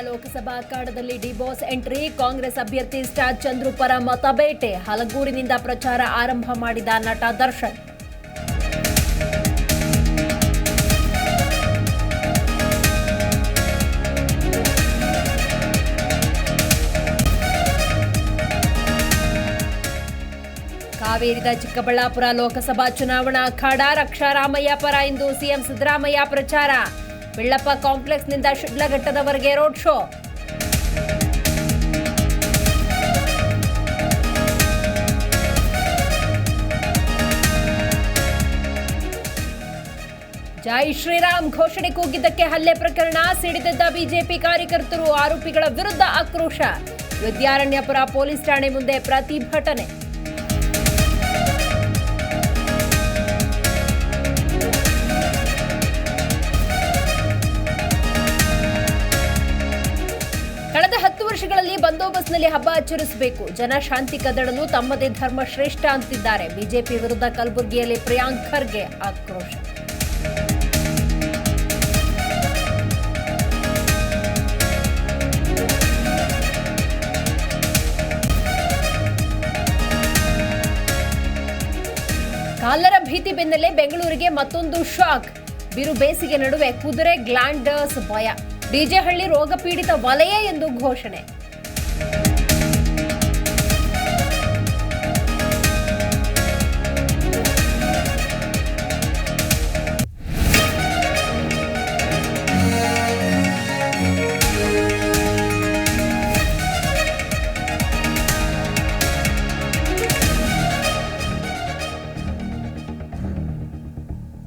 ಲೋಕಸಭಾ ಅಖಾಡದಲ್ಲಿ D Boss entry. Congress ಅಭ್ಯರ್ಥಿ star Chandru ಪರ ಮತಬೇಟೆ ಹಲಗೂರಿನಿಂದ ಪ್ರಚಾರ ಆರಂಭ ಮಾಡಿದ ನಟ ದರ್ಶನ್. ಕಾವೇರಿದ ಚಿಕ್ಕಬಳ್ಳಾಪುರ ಲೋಕಸಭಾ ಚುನಾವಣಾ ಅಖಾಡ, ರಕ್ಷಾರಾಮಯ್ಯ ಪರ ಇಂದು ಸಿಎಂ ಸಿದ್ದರಾಮಯ್ಯ ಪ್ರಚಾರ. ಬೆಳ್ಳಪ್ಪ ಕಾಂಪ್ಲೆಕ್ಸ್ನಿಂದ ಶಿಡ್ಲಘಟ್ಟದವರೆಗೆ ರೋಡ್ ಶೋ. ಜೈ ಶ್ರೀರಾಮ್ ಘೋಷಣೆ ಕೂಗಿದ್ದಕ್ಕೆ ಹಲ್ಲೆ ಪ್ರಕರಣ ಸಿಡಿದಿದ್ದ ಬಿಜೆಪಿ ಕಾರ್ಯಕರ್ತರು ಆರೋಪಿಗಳ ವಿರುದ್ಧ ಆಕ್ರೋಶ. ವಿದ್ಯಾರಣ್ಯಪುರ ಪೊಲೀಸ್ ಠಾಣೆ ಮುಂದೆ ಪ್ರತಿಭಟನೆ. ವರ್ಷಗಳಲ್ಲಿ ಬಂದೋಬಸ್ತ್ನಲ್ಲಿ ಹಬ್ಬ ಆಚರಿಸಬೇಕು. ಜನ ಶಾಂತಿ ಕದಡಲು ತಮ್ಮದೇ ಧರ್ಮ ಶ್ರೇಷ್ಠ ಅಂತಿದ್ದಾರೆ. ಬಿಜೆಪಿ ವಿರುದ್ಧ ಕಲಬುರಗಿಯಲ್ಲಿ ಪ್ರಿಯಾಂಕ್ ಖರ್ಗೆ ಆಕ್ರೋಶ. ಕಾಲರ ಭೀತಿ ಬೆನ್ನಲ್ಲೇ ಬೆಂಗಳೂರಿಗೆ ಮತ್ತೊಂದು ಶಾಕ್. ಬಿರು ಬೇಸಿಗೆ ನಡುವೆ ಕುದುರೆ ಗ್ಲಾಂಡರ್ಸ್ ಭಯ. ಡಿಜೆಹಳ್ಳಿ ರೋಗಪೀಡಿತ ವಲಯ ಎಂದು ಘೋಷಣೆ.